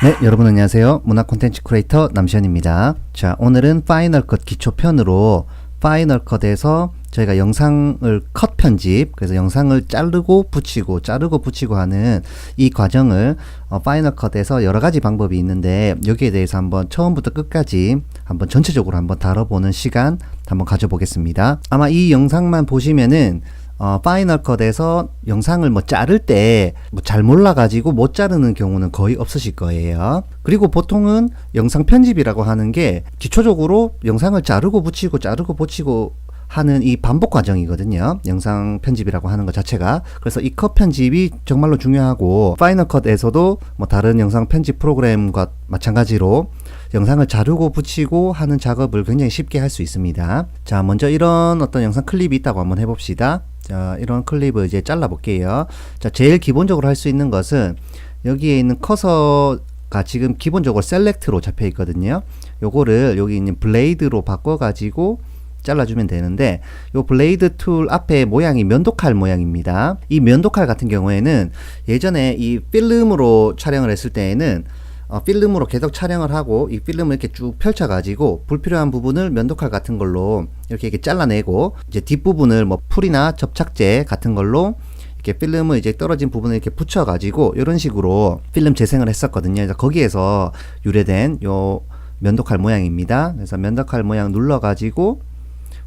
네, 여러분 안녕하세요. 문화 콘텐츠 크리에이터 남시현입니다. 자, 오늘은 파이널 컷 기초편으로 파이널 컷에서 저희가 영상을 컷 편집, 그래서 영상을 자르고 붙이고, 자르고 붙이고 하는 이 과정을 어, 파이널 컷에서 여러 가지 방법이 있는데 여기에 대해서 한번 처음부터 끝까지 한번 전체적으로 한번 다뤄보는 시간 한번 가져보겠습니다. 아마 이 영상만 보시면은 어, 파이널 컷에서 영상을 뭐 자를 때뭐잘 몰라가지고 못 자르는 경우는 거의 없으실 거예요. 그리고 보통은 영상 편집이라고 하는 게 기초적으로 영상을 자르고 붙이고 자르고 붙이고 하는 이 반복 과정이거든요. 영상 편집이라고 하는 것 자체가. 그래서 이 컷 편집이 정말로 중요하고 파이널 컷에서도 뭐 다른 영상 편집 프로그램과 마찬가지로 영상을 자르고 붙이고 하는 작업을 굉장히 쉽게 할 수 있습니다. 자, 먼저 이런 어떤 영상 클립이 있다고 한번 해봅시다. 자, 이런 클립을 이제 잘라 볼게요. 자, 제일 기본적으로 할 수 있는 것은 여기에 있는 커서가 지금 기본적으로 셀렉트로 잡혀 있거든요. 요거를 여기 있는 블레이드로 바꿔 가지고 잘라주면 되는데 요 블레이드 툴 앞에 모양이 면도칼 모양입니다. 이 면도칼 같은 경우에는 예전에 이 필름으로 촬영을 했을 때에는 어, 필름으로 계속 촬영을 하고 이 필름을 이렇게 쭉 펼쳐가지고 불필요한 부분을 면도칼 같은 걸로 이렇게 이렇게 잘라내고 이제 뒷부분을 뭐 풀이나 접착제 같은 걸로 이렇게 필름을 이제 떨어진 부분을 이렇게 붙여가지고 이런 식으로 필름 재생을 했었거든요. 그래서 거기에서 유래된 요 면도칼 모양입니다. 그래서 면도칼 모양 눌러가지고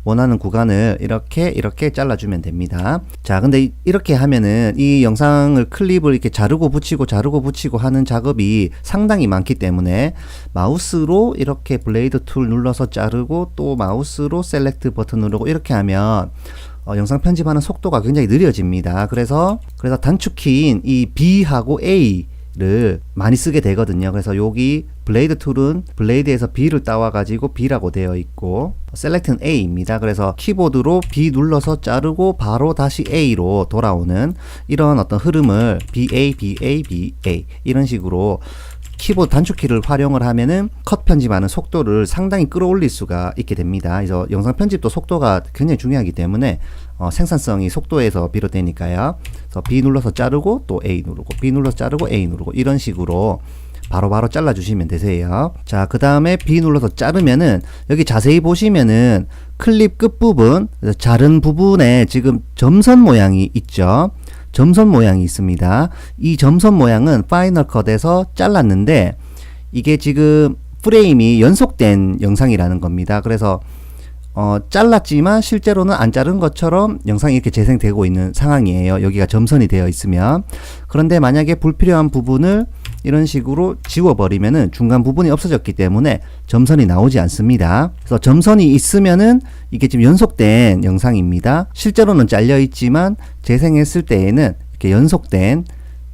원하는 구간을 이렇게 이렇게 잘라주면 됩니다. 자, 근데 이- 이렇게 하면은 이 영상을 클립을 이렇게 자르고 붙이고 자르고 붙이고 하는 작업이 상당히 많기 때문에 마우스로 이렇게 블레이드 툴 눌러서 자르고 또 마우스로 셀렉트 버튼 누르고 이렇게 하면 어, 영상 편집하는 속도가 굉장히 느려집니다. 그래서 그래서 단축키인 이 B하고 A 를 많이 쓰게 되거든요. 그래서 여기 블레이드 툴은 블레이드에서 B를 따와 가지고 B라고 되어 있고 셀렉트는 A입니다. 그래서 키보드로 B 눌러서 자르고 바로 다시 A로 돌아오는 이런 어떤 흐름을 BA, BA, BA 이런 식으로 키보드 단축키를 활용을 하면은 컷 편집하는 속도를 상당히 끌어올릴 수가 있게 됩니다. 그래서 영상 편집도 속도가 굉장히 중요하기 때문에 어, 생산성이 속도에서 비롯되니까요. 그래서 B 눌러서 자르고 또 A 누르고 B 눌러서 자르고 A 누르고 이런 식으로 바로바로 잘라주시면 되세요. 자, 그 다음에 B 눌러서 자르면은 여기 자세히 보시면은 클립 끝부분, 자른 부분에 지금 점선 모양이 있죠. 점선 모양이 있습니다. 이 점선 모양은 파이널 컷에서 잘랐는데 이게 지금 프레임이 연속된 영상이라는 겁니다. 그래서 어, 잘랐지만 실제로는 안 자른 것처럼 영상이 이렇게 재생되고 있는 상황이에요. 여기가 점선이 되어 있으면. 그런데 만약에 불필요한 부분을 이런 식으로 지워버리면은 중간 부분이 없어졌기 때문에 점선이 나오지 않습니다. 그래서 점선이 있으면은 이게 지금 연속된 영상입니다. 실제로는 잘려 있지만 재생했을 때에는 이렇게 연속된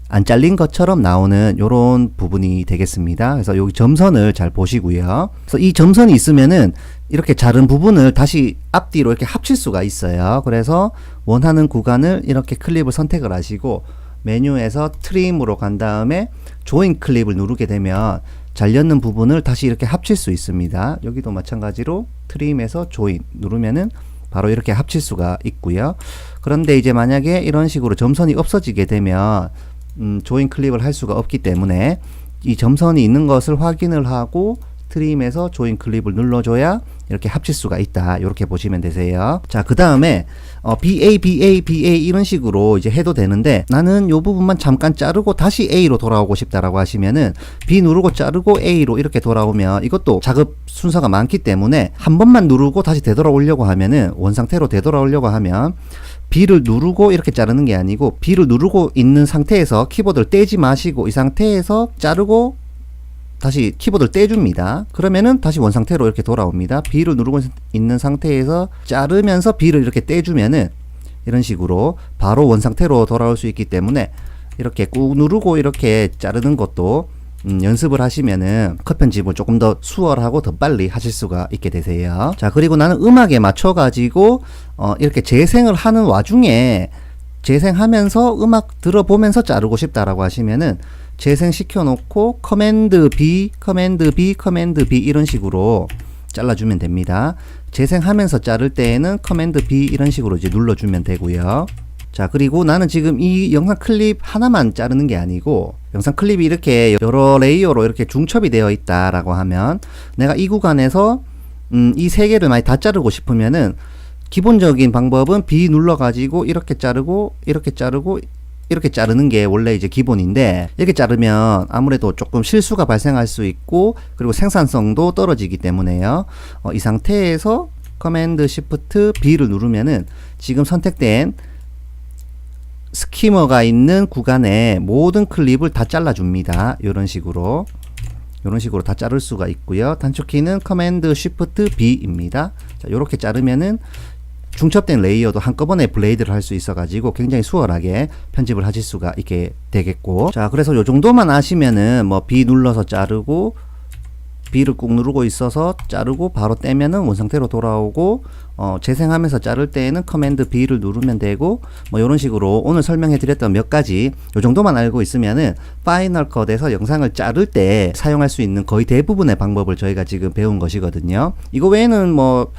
안 잘린 것처럼 나오는 요런 부분이 되겠습니다. 그래서 여기 점선을 잘 보시고요. 그래서 이 점선이 있으면은 이렇게 자른 부분을 다시 앞뒤로 이렇게 합칠 수가 있어요. 그래서 원하는 구간을 이렇게 클립을 선택을 하시고 메뉴에서 트림으로 간 다음에 조인 클립을 누르게 되면 잘렸는 부분을 다시 이렇게 합칠 수 있습니다. 여기도 마찬가지로 트림에서 조인 누르면은 바로 이렇게 합칠 수가 있고요. 그런데 이제 만약에 이런 식으로 점선이 없어지게 되면 음, 조인 클립을 할 수가 없기 때문에 이 점선이 있는 것을 확인을 하고 트림에서 조인 클립을 눌러줘야 이렇게 합칠 수가 있다. 이렇게 보시면 되세요. 자, 그 다음에 어, BA, BA, BA 이런 식으로 이제 해도 되는데 나는 요 부분만 잠깐 자르고 다시 A로 돌아오고 싶다라고 하시면은 B 누르고 자르고 A로 이렇게 돌아오면 이것도 작업 순서가 많기 때문에 한 번만 누르고 다시 되돌아오려고 하면은 원상태로 되돌아오려고 하면 B를 누르고 이렇게 자르는 게 아니고 B를 누르고 있는 상태에서 키보드를 떼지 마시고 이 상태에서 자르고 다시 키보드를 떼줍니다. 그러면은 다시 원 상태로 이렇게 돌아옵니다. B를 누르고 있는 상태에서 자르면서 B를 이렇게 떼주면은 이런 식으로 바로 원 상태로 돌아올 수 있기 때문에 이렇게 꾹 누르고 이렇게 자르는 것도 음, 연습을 하시면은 컷 편집을 조금 더 수월하고 더 빨리 하실 수가 있게 되세요. 자, 그리고 나는 음악에 맞춰가지고, 어, 이렇게 재생을 하는 와중에 재생하면서 음악 들어보면서 자르고 싶다라고 하시면은 재생시켜 놓고 커맨드 B, 커맨드 B, 커맨드 B 이런 식으로 잘라주면 됩니다. 재생하면서 자를 때에는 커맨드 B 이런 식으로 이제 눌러주면 되고요. 자, 그리고 나는 지금 이 영상 클립 하나만 자르는 게 아니고 영상 클립이 이렇게 여러 레이어로 이렇게 중첩이 되어 있다라고 하면 내가 이 구간에서 음, 이 세 개를 많이 다 자르고 싶으면은 기본적인 방법은 B 눌러 가지고 이렇게 자르고 이렇게 자르고 이렇게 자르는 게 원래 이제 기본인데 이렇게 자르면 아무래도 조금 실수가 발생할 수 있고 그리고 생산성도 떨어지기 때문에요. 어, 이 상태에서 커맨드 시프트 B를 누르면은 지금 선택된 스키머가 있는 구간에 모든 클립을 다 잘라줍니다. 이런 식으로. 이런 식으로 다 자를 수가 있고요. 단축키는 커맨드 쉬프트 B입니다. 자, 이렇게 자르면은 중첩된 레이어도 한꺼번에 블레이드를 할 수 있어가지고 굉장히 수월하게 편집을 하실 수가 있게 되겠고. 자, 그래서 요 정도만 아시면은 뭐 B 눌러서 자르고 B를 꾹 누르고 있어서 자르고 바로 떼면은 원상태로 돌아오고 어, 재생하면서 자를 때에는 커맨드 B를 누르면 되고 뭐 이런 식으로 오늘 설명해 드렸던 몇 가지 요 정도만 알고 있으면은 파이널 컷에서 영상을 자를 때 사용할 수 있는 거의 대부분의 방법을 저희가 지금 배운 것이거든요. 이거 외에는 뭐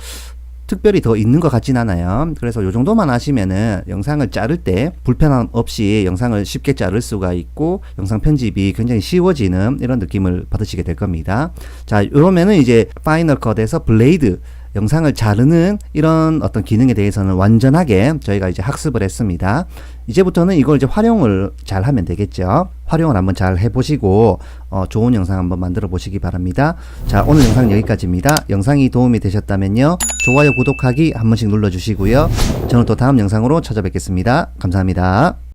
특별히 더 있는 것 같진 않아요. 그래서 요 정도만 하시면은 영상을 자를 때 불편함 없이 영상을 쉽게 자를 수가 있고 영상 편집이 굉장히 쉬워지는 이런 느낌을 받으시게 될 겁니다. 자, 요러면은 이제 파이널 컷에서 블레이드 영상을 자르는 이런 어떤 기능에 대해서는 완전하게 저희가 이제 학습을 했습니다. 이제부터는 이걸 이제 활용을 잘 하면 되겠죠. 활용을 한번 잘 해보시고 어, 좋은 영상 한번 만들어 보시기 바랍니다. 자 오늘 영상 여기까지입니다. 영상이 도움이 되셨다면요 좋아요 구독하기 한 번씩 눌러주시고요. 저는 또 다음 영상으로 찾아뵙겠습니다. 감사합니다.